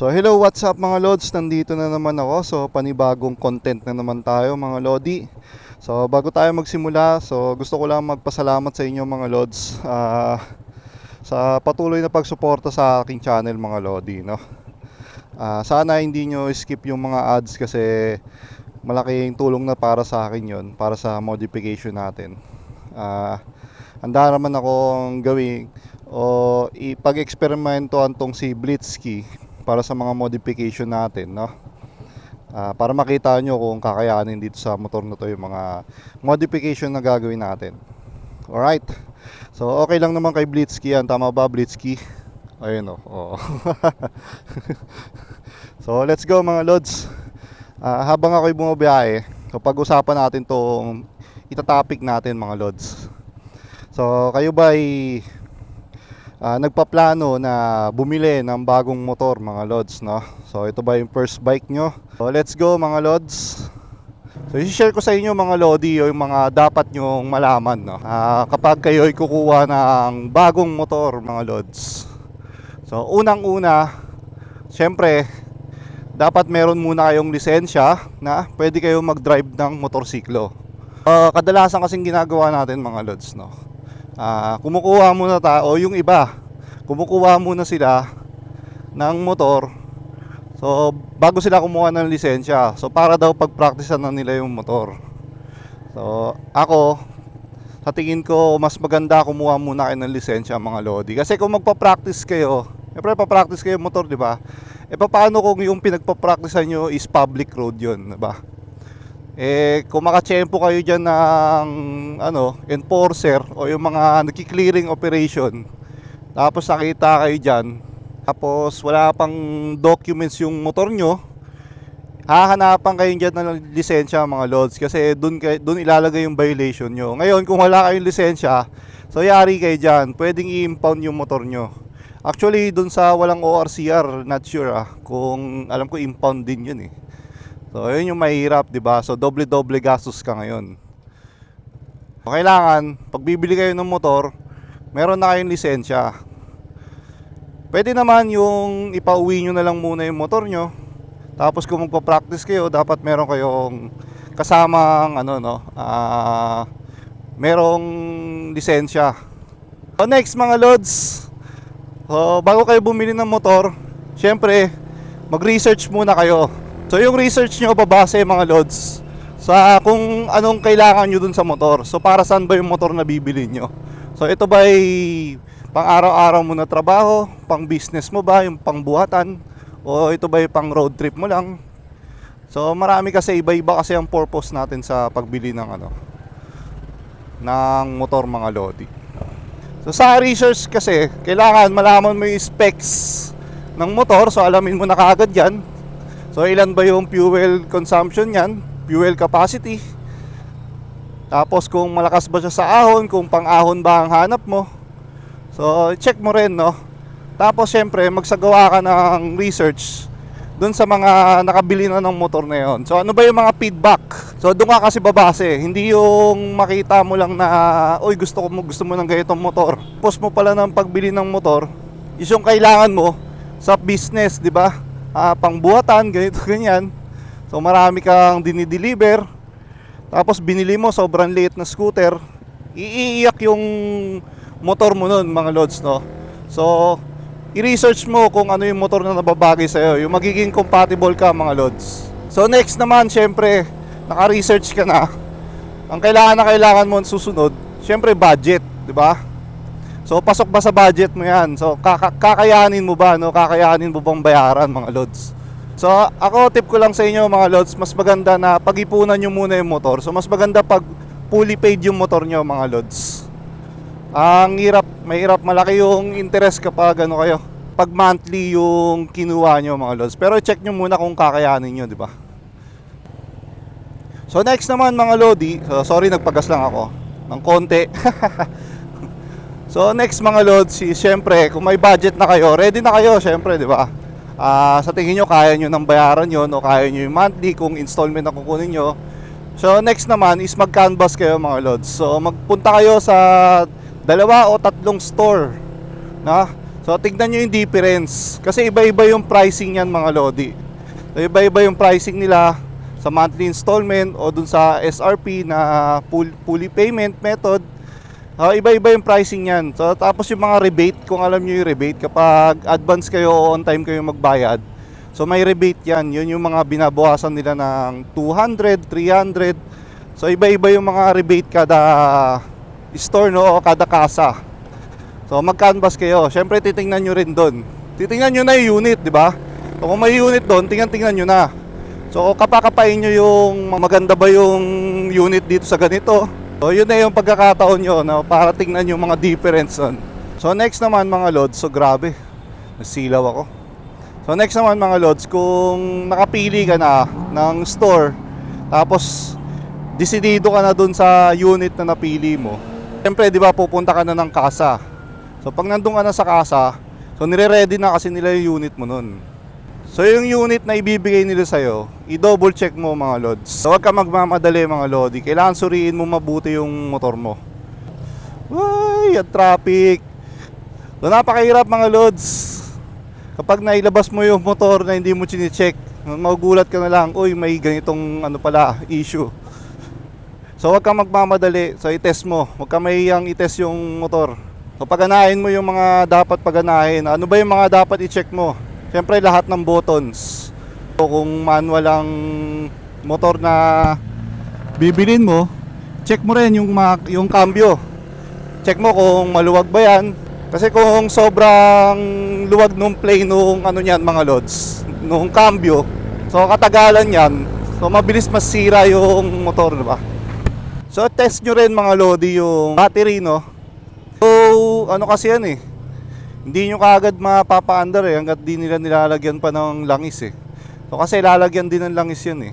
So hello, what's up mga Lods? Nandito na naman ako. So panibagong content na naman tayo mga Lodi. So bago tayo magsimula, so gusto ko lang magpasalamat sa inyo mga Lods ah, sa patuloy na pagsuporta sa aking channel mga Lodi, no. Ah, sana hindi nyo skip yung mga ads kasi malaking tulong na para sa akin yon para sa modification natin. Ah, handa naman akong gawin o ipag-eksperimentoan tong si Blitzkey para sa mga modification natin, no? Ah, para makita nyo kung kakayanin dito sa motor na to yung mga modification na gagawin natin. Alright. So, okay lang naman kay Blitzkey yan. Tama ba, Blitzkey? Ayun o. oo. so, let's go mga lods. Ah, habang ako'y bumabiyahe, kapag usapan natin tong itatopic natin mga lods. So, kayo ba ay ah, nagpaplano na bumili ng bagong motor mga lods, no? So, ito ba yung first bike nyo? So, let's go mga lods. So, i-share ko sa inyo mga lodi yung mga dapat nyong malaman, no? Ah, kapag kayo ay kukuha ng bagong motor mga lods. So, unang-una, syempre, dapat meron muna kayong lisensya na pwede kayong mag-drive ng motorsiklo. Ah, kadalasan kasing ginagawa natin mga lods, no? Ah, kumukuha muna tayo, o yung iba, kumukuha muna sila ng motor. So, bago sila kumuha ng lisensya. So, para daw pag-practicean na nila yung motor. So, ako, sa tingin ko, mas maganda kumuha muna kayo ng lisensya mga lodi. Kasi kung magpa-practice kayo, siyempre pa-practice kayo motor, di ba? E paano kung yung pinagpa-practicean nyo is public road yun, di ba? Eh, kung makachempo kayo dyan ng ano, enforcer o yung mga nagki-clearing operation, tapos nakita kayo dyan, tapos wala pang documents yung motor nyo, hahanapan kayo dyan ng lisensya mga lods kasi kay, dun ilalagay yung violation nyo. Ngayon, kung wala kayong lisensya, so yari kayo dyan, pwedeng i-impound yung motor nyo. Actually, dun sa walang ORCR, not sure ah, kung alam ko impound din yun eh. So, yun yung mahirap, di ba? So, doble-doble gastos ka ngayon. So, kailangan, pag bibili kayo ng motor, meron na kayong lisensya. Pwede naman yung ipauwi nyo na lang muna yung motor nyo. Tapos kung magpa-practice kayo, dapat meron kayong kasamang ano no, ah merong lisensya. So next mga lods, so, bago kayo bumili ng motor, syempre mag-research muna kayo. So yung research nyo babase mga lods sa kung anong kailangan nyo dun sa motor. So para saan ba yung motor na bibili nyo? So ito ba ay pang araw-araw mo na trabaho, pang business mo ba, yung pang buhatan, o ito ba yung pang road trip mo lang? So marami kasi iba-iba kasi ang purpose natin sa pagbili ng ano ng motor mga lodi. So sa research kasi, kailangan malaman mo yung specs ng motor. So alamin mo na kaagad yan. So ilan ba yung fuel consumption yan? Fuel capacity. Tapos kung malakas ba siya sa ahon, kung pang-ahon ba ang hanap mo. So check mo rin no. Tapos syempre magsagawa ka ng research doon sa mga nakabili na ng motor na yon. So ano ba yung mga feedback? So doon ka kasi babase, hindi yung makita mo lang na oy gusto ko gusto mo ng ganitong motor. Post mo pala ng pagbili ng motor, is yung kailangan mo sa business, di ba? Ah, pangbuhatan, ganito ganyan. So marami kang dinideliver. Tapos binili mo sobrang liit na scooter, iiyak yung motor mo nun mga lods no. So i-research mo kung ano yung motor na nababagay sa'yo, yung magiging compatible ka mga lods. So next naman, syempre, naka-research ka na. Ang kailangan na kailangan mo susunod, syempre budget, di ba? So pasok ba sa budget mo yan? So kaka- kakayanin mo ba, no? Kakayanin mo bang bayaran mga lods? So ako tip ko lang sa inyo mga lods, mas maganda na pag-ipunan nyo muna yung motor. So mas maganda pag fully paid yung motor nyo mga lods. Ang hirap, mahirap malaki yung interest kapag ano kayo. Pag monthly yung kinuha nyo mga lods. Pero check nyo muna kung kakayanin nyo, di ba? So next naman mga lodi, so, sorry nagpagas lang ako ng konti. so next mga lods, si syempre kung may budget na kayo, ready na kayo syempre, di ba? Ah, sa tingin nyo kaya nyo nang bayaran yon o kaya nyo yung monthly kung installment na kukunin nyo. So next naman is mag-canvas kayo mga lods. So magpunta kayo sa dalawa o tatlong store na so So tignan nyo yung difference. Kasi iba-iba yung pricing yan mga Lodi. So, iba-iba yung pricing nila sa monthly installment o dun sa SRP na full, fully payment method. Ah, iba-iba yung pricing yan. So, tapos yung mga rebate, kung alam nyo yung rebate, kapag advance kayo o on time kayo magbayad, so may rebate yan. Yun yung mga binabawasan nila ng 200, 300. So, iba-iba yung mga rebate kada store no, o kada kasa. So, mag-canvas kayo. Siyempre, titingnan nyo rin doon. Titingnan nyo na yung unit, di ba? So, kung may unit doon, tingnan-tingnan nyo na. So, kapakapain nyo yung maganda ba yung unit dito sa ganito. So, yun na yung pagkakataon nyo no, para tingnan yung mga difference doon. So, next naman mga lods, so grabe. Nasilaw ako. So, next naman mga lods, kung nakapili ka na ng store, tapos desidido ka na dun sa unit na napili mo, Siyempre, di ba, pupunta ka na ng kasa. So, pag nandun ka na sa kasa, so nire-ready na kasi nila yung unit mo nun. So, yung unit na ibibigay nila sa'yo, i-double check mo mga lods. Huwag ka magmamadali mga lodi. Kailangan suriin mo mabuti yung motor mo. Ay, ang traffic. So, napakahirap mga lods. Kapag nailabas mo yung motor na hindi mo chinecheck, magugulat ka na lang, uy, may ganitong ano pala, issue. So huwag kang magmamadali. So i-test mo. Huwag kang mahihiyang i-test yung motor. So paganahin mo yung mga dapat paganahin. Ano ba yung mga dapat i-check mo? Siyempre lahat ng buttons. So kung manual ang motor na bibilin mo, check mo rin yung yung cambio. Check mo kung maluwag ba yan. Kasi kung sobrang luwag nung play nung ano niyan mga lods, nung cambio, so katagalan yan, so mabilis masira yung motor, di ba? So test nyo rin mga lodi yung battery no. So ano kasi yan eh. Hindi nyo kaagad mapapaandar eh hanggat di nila nilalagyan pa ng langis eh. So kasi lalagyan din ng langis yan eh.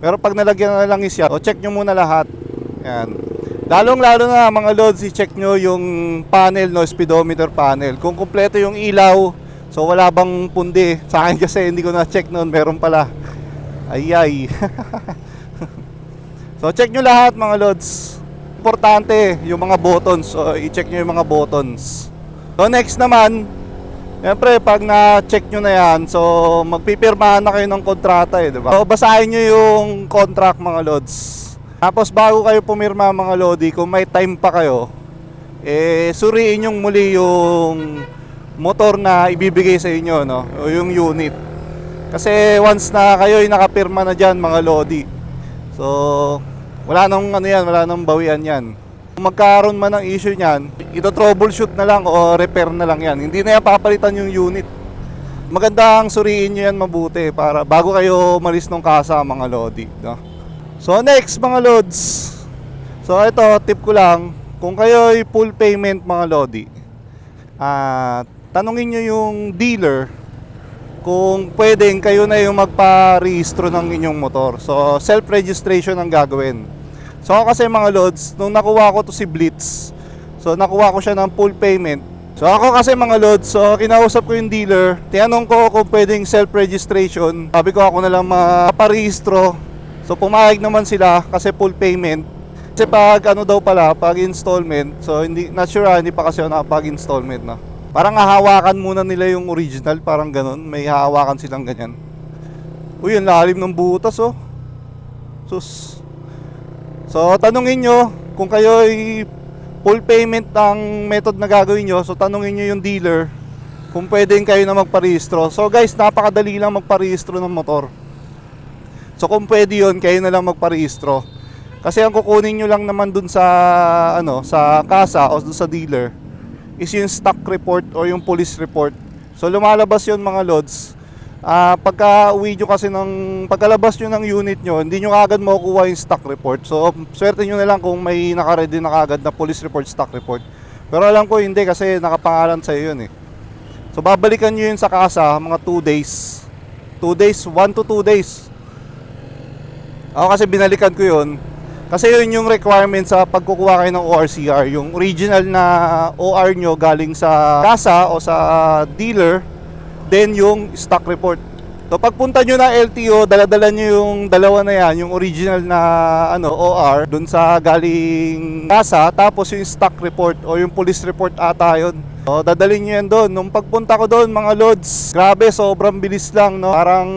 Pero pag nalagyan na ng langis yan, so check nyo muna lahat. Yan. Lalong lalo na mga lods, i-check nyo yung panel no, speedometer panel. Kung kumpleto yung ilaw, so wala bang pundi. Sa akin kasi hindi ko na-check noon, meron pala. Ay ay. So check nyo lahat mga lods. Importante yung mga buttons. So i-check nyo yung mga buttons. So next naman, Siyempre, pag na-check nyo na yan, so magpipirmahan na kayo ng kontrata eh, di ba? So basahin nyo yung contract mga lods. Tapos bago kayo pumirma mga lodi, kung may time pa kayo, eh suriin yung muli yung motor na ibibigay sa inyo, no? O yung unit. Kasi once na kayo ay nakapirma na dyan mga lodi, So, wala nang ano yan, wala nang bawian yan. Kung magkaroon man ng issue niyan, ito troubleshoot na lang o repair na lang yan. Hindi na yan papalitan yung unit. Magandang suriin nyo yan mabuti para bago kayo malis ng kasa mga lodi. No? So next mga lods. So ito, tip ko lang. Kung kayo ay full payment mga lodi, ah tanungin nyo yung dealer kung pwedeng kayo na yung magpa-rehistro ng inyong motor. So, self-registration ang gagawin. So, ako kasi mga lods, nung nakuha ko to si Blitz, so nakuha ko siya ng full payment. So, ako kasi mga lods, so kinausap ko yung dealer, tinanong ko kung pwedeng self-registration. Sabi ko ako na lang maparehistro. So, pumayag naman sila kasi full payment. Kasi pag ano daw pala, pag installment, so hindi, not sure ah, hindi pa kasi ako nakapag-installment na. Parang hahawakan muna nila yung original, parang ganun. May hahawakan silang ganyan. Uy, ang lalim ng butas oh. Sus. So, tanungin nyo kung kayo ay full payment ang method na gagawin nyo. So, tanungin nyo yung dealer kung pwedeng kayo na magparehistro. So, guys, napakadali lang magparehistro ng motor. So, kung pwede yun, kayo na lang magparehistro. Kasi ang kukunin nyo lang naman dun sa, ano, sa kasa o dun sa dealer is yung stock report o yung police report. So lumalabas yun mga lods. Ah, pagka uwi nyo kasi ng pagkalabas nyo ng unit nyo, hindi nyo kagad makukuha yung stock report. So swerte nyo na lang kung may nakaredy na kagad na police report, stock report. Pero alam ko hindi kasi nakapangalan sa yun eh. So babalikan nyo yun sa kasa mga 2 days. 2 days, 1 to 2 days. Ako kasi binalikan ko yun. Kasi yun yung requirement sa pagkukuha kayo ng ORCR. Yung original na OR nyo galing sa kasa o sa dealer. Then yung stock report. So pagpunta nyo na LTO, daladala nyo yung dalawa na yan, yung original na ano OR, dun sa galing kasa, tapos yung stock report o yung police report ata yun. So dadalhin nyo yan doon. Nung pagpunta ko doon mga lods, grabe sobrang bilis lang no. Parang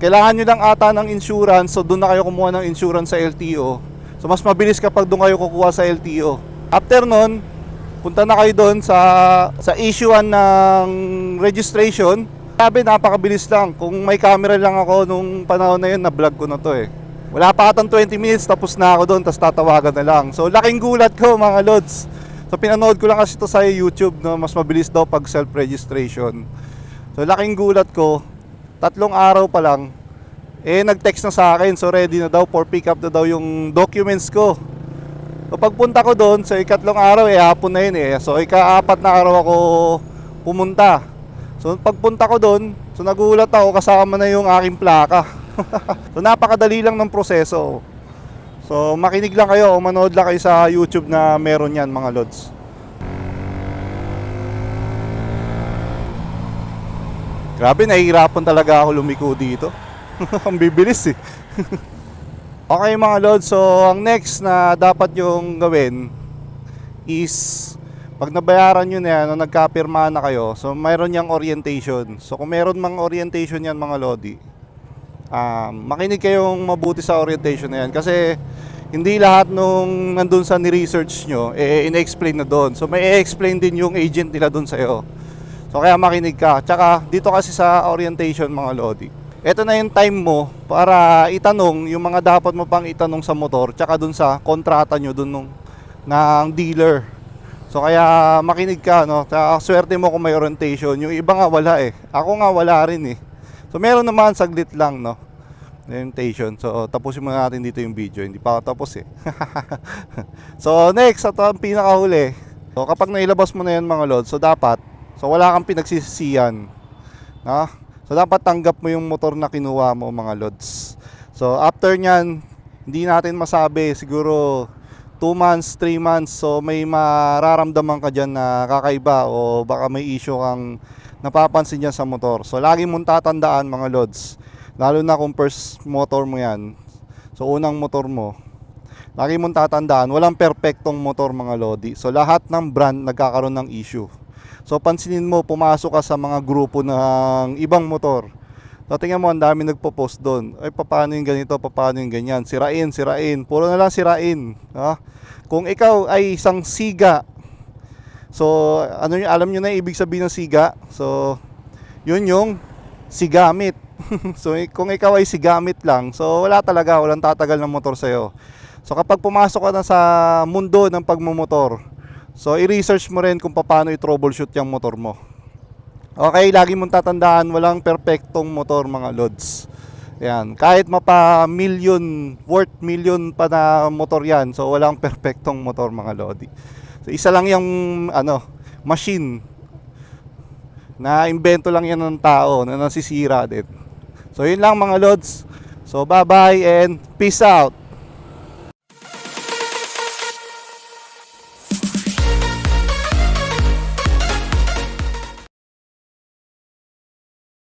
kailangan nyo lang ata ng insurance, so doon na kayo kumuha ng insurance sa LTO. So mas mabilis kapag doon kayo kukuha sa LTO. After nun, punta na kayo doon sa sa issuean ng registration. Sabi napakabilis lang. Kung may camera lang ako nung panahon na yun, na-vlog ko na to eh. Wala pa katang 20 minutes, tapos na ako doon, tapos tatawagan na lang. So laking gulat ko mga lods. So pinanood ko lang kasi ito sa YouTube no, mas mabilis daw pag self-registration. So laking gulat ko, tatlong araw pa lang, eh nag-text na sa akin, so ready na daw for pick up na daw yung documents ko. So pagpunta ko doon, sa ikatlong araw, eh hapon na yun eh. So ikaapat na araw ako pumunta. So pagpunta ko doon, so nagulat ako kasama na yung aking plaka. so napakadali lang ng proseso. So makinig lang kayo o manood lang kayo sa YouTube na meron yan mga lods. Grabe, nahihirapan talaga ako lumiko dito. Ang bibilis eh. okay mga lods, so ang next na dapat yung gawin is pag nabayaran nyo na yan, o nagkapirma na kayo, so mayroon yung orientation. So kung meron mang orientation yan mga lodi, um, makinig kayong mabuti sa orientation na yan kasi hindi lahat nung nandun sa ni-research nyo, eh, in-explain na doon. So may explain din yung agent nila doon sa'yo. So kaya makinig ka. Tsaka dito kasi sa orientation mga lodi. Ito na yung time mo para itanong yung mga dapat mo pang itanong sa motor tsaka dun sa kontrata nyo dun nung, ng dealer. So kaya makinig ka no. Tsaka swerte mo kung may orientation. Yung iba nga wala eh. Ako nga wala rin eh. So meron naman saglit lang no. Orientation. So tapusin muna natin dito yung video. Hindi pa tapos eh. so next, ito ang pinakahuli. So kapag nailabas mo na yan mga lods, so dapat So wala kang pinagsisisiyan. No? So dapat tanggap mo yung motor na kinuha mo mga lods. So after nyan, hindi natin masabi siguro 2 months, 3 months. So may mararamdaman ka dyan na kakaiba o baka may issue kang napapansin dyan sa motor. So lagi mong tatandaan mga lods. Lalo na kung first motor mo yan. So unang motor mo. Lagi mong tatandaan, walang perpektong motor mga lodi. So lahat ng brand nagkakaroon ng issue. So pansinin mo, pumasok ka sa mga grupo ng ibang motor. So tingnan mo, ang dami nagpo-post doon. Ay, paano yung ganito, paano yung ganyan. Sirain, sirain. Puro na lang sirain. Ha? Kung ikaw ay isang siga, so ano yung, alam nyo na ibig sabihin ng siga? So, yun yung sigamit. so kung ikaw ay sigamit lang, so wala talaga, walang tatagal ng motor sa'yo. So kapag pumasok ka na sa mundo ng pagmumotor, So, i-research mo rin kung paano i-troubleshoot yung motor mo. Okay, lagi mong tatandaan, walang perfectong motor mga lods. Yan, kahit mapa million, worth million pa na motor yan, so walang perfectong motor mga lodi. So, isa lang yung ano, machine na invento lang yan ng tao na nasisira din. So, yun lang mga lods. So, bye-bye and peace out.